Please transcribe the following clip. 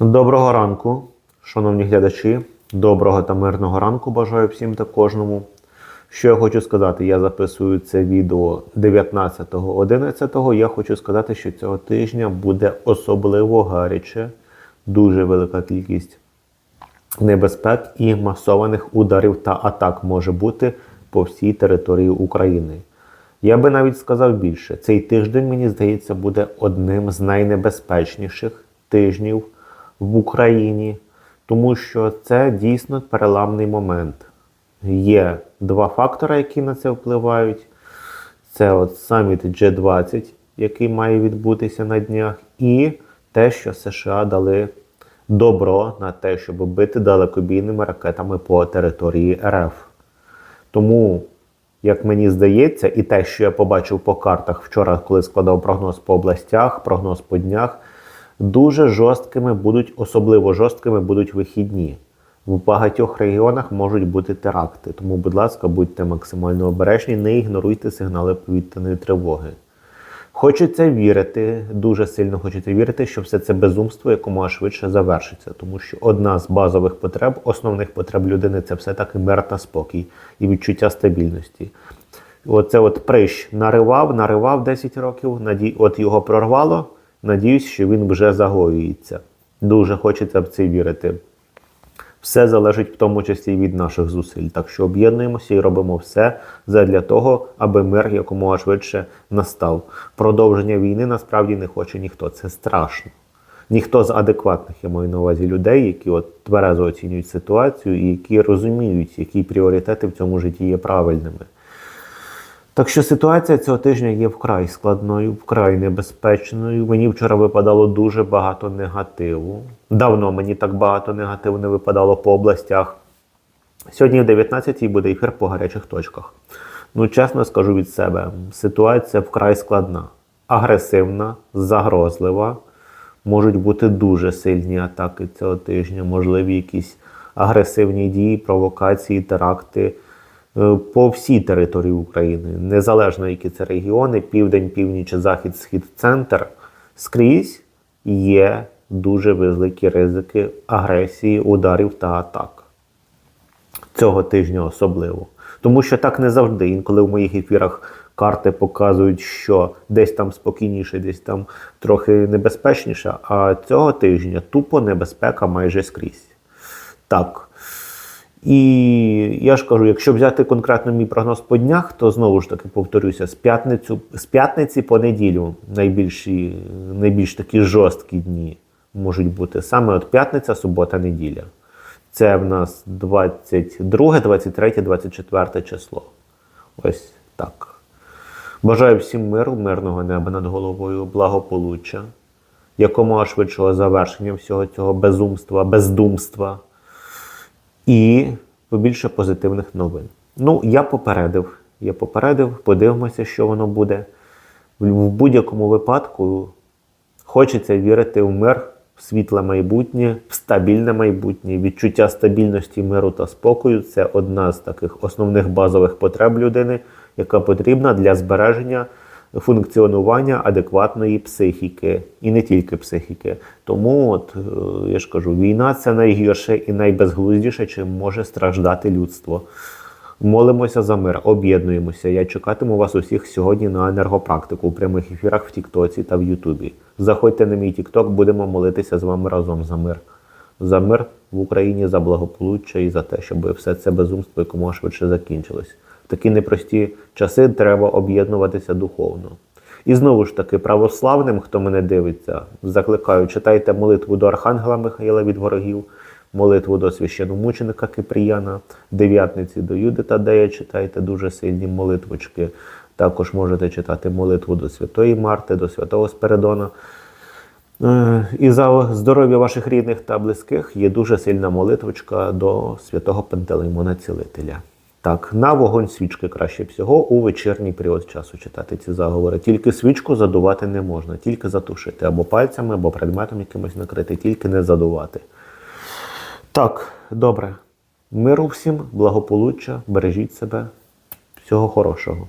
Доброго ранку, шановні глядачі. Доброго та мирного ранку бажаю всім та кожному. Що я хочу сказати, я записую це відео 19.11. Я хочу сказати, що цього тижня буде особливо гаряче, дуже велика кількість небезпек і масованих ударів та атак може бути по всій території України. Я би навіть сказав більше, цей тиждень, мені здається, буде одним з найнебезпечніших тижнів в Україні, тому що це дійсно переламний момент. Є два фактори, які на це впливають. Це от саміт G20, який має відбутися на днях, і те, що США дали добро на те, щоб бити далекобійними ракетами по території РФ. Тому, як мені здається, і те, що я побачив по картах вчора, коли складав прогноз по областях, прогноз по днях, дуже жорсткими будуть, особливо жорсткими будуть вихідні. В багатьох регіонах можуть бути теракти. Тому, будь ласка, будьте максимально обережні, не ігноруйте сигнали повітряної тривоги. Хочеться вірити, дуже сильно хочеться вірити, що все це безумство якомога швидше завершиться, тому що одна з базових потреб, основних потреб людини це все-таки мир та спокій і відчуття стабільності. Оце от прищ наривав, наривав 10 років, наді... от його прорвало. Надіюсь, що він вже загоюється. Дуже хочеться в це вірити. Все залежить в тому числі від наших зусиль. Так що об'єднуємося і робимо все для того, аби мир якомога швидше настав. Продовження війни насправді не хоче ніхто. Це страшно. Ніхто з адекватних, я маю на увазі людей, які от тверезо оцінюють ситуацію і які розуміють, які пріоритети в цьому житті є правильними. Так що ситуація цього тижня є вкрай складною, вкрай небезпечною. Мені вчора випадало дуже багато негативу. Давно мені так багато негативу не випадало по областях. Сьогодні в 19-й буде ефір по гарячих точках. Ну, чесно скажу від себе, ситуація вкрай складна, агресивна, загрозлива. Можуть бути дуже сильні атаки цього тижня, можливі якісь агресивні дії, провокації, теракти по всій території України, незалежно які це регіони, південь, північ, захід, схід, центр, скрізь є дуже великі ризики агресії, ударів та атак. Цього тижня особливо. Тому що так не завжди. Інколи в моїх ефірах карти показують, що десь там спокійніше, десь там трохи небезпечніше. А цього тижня тупо небезпека майже скрізь. Так. І я ж кажу, якщо взяти конкретно мій прогноз по днях, то знову ж таки повторюся, з п'ятницю, з п'ятниці по неділю найбільші, найбільш такі жорсткі дні можуть бути саме от п'ятниця, субота, неділя. Це в нас 22, 23, 24 число. Ось так. Бажаю всім миру, мирного неба над головою, благополуччя, якомога швидшого завершення всього цього безумства, бездумства і побільше позитивних новин. Ну, я попередив. Я попередив, подивимося, що воно буде. В будь-якому випадку хочеться вірити в мир, в світле майбутнє, в стабільне майбутнє. Відчуття стабільності, миру та спокою це одна з таких основних базових потреб людини, яка потрібна для збереження функціонування адекватної психіки, і не тільки психіки. Тому, от е, я ж кажу, війна це найгірше і найбезглуздіше, чим може страждати людство. Молимося за мир, об'єднуємося. Я чекатиму вас усіх сьогодні на енергопрактику у прямих ефірах в Тіктоці та в Ютубі. Заходьте на мій Тікток, будемо молитися з вами разом за мир. За мир в Україні, за благополуччя і за те, щоб все це безумство якомога швидше закінчилось. В такі непрості часи треба об'єднуватися духовно. І знову ж таки, православним, хто мене дивиться, закликаю, читайте молитву до Архангела Михаїла від ворогів, молитву до священомученика Кипріяна, дев'ятниці до Юди Тадея читайте дуже сильні молитвочки. Також можете читати молитву до Святої Марти, до Святого Спиридона. Е, І за здоров'я ваших рідних та близьких є дуже сильна молитвочка до святого Пантелеймона Цілителя. Так, на вогонь свічки краще всього у вечірній період часу читати ці заговори. Тільки свічку задувати не можна, тільки затушити або пальцями, або предметом якимось накрити, тільки не задувати. Так, добре. Миру всім, благополуччя, бережіть себе. Всього хорошого.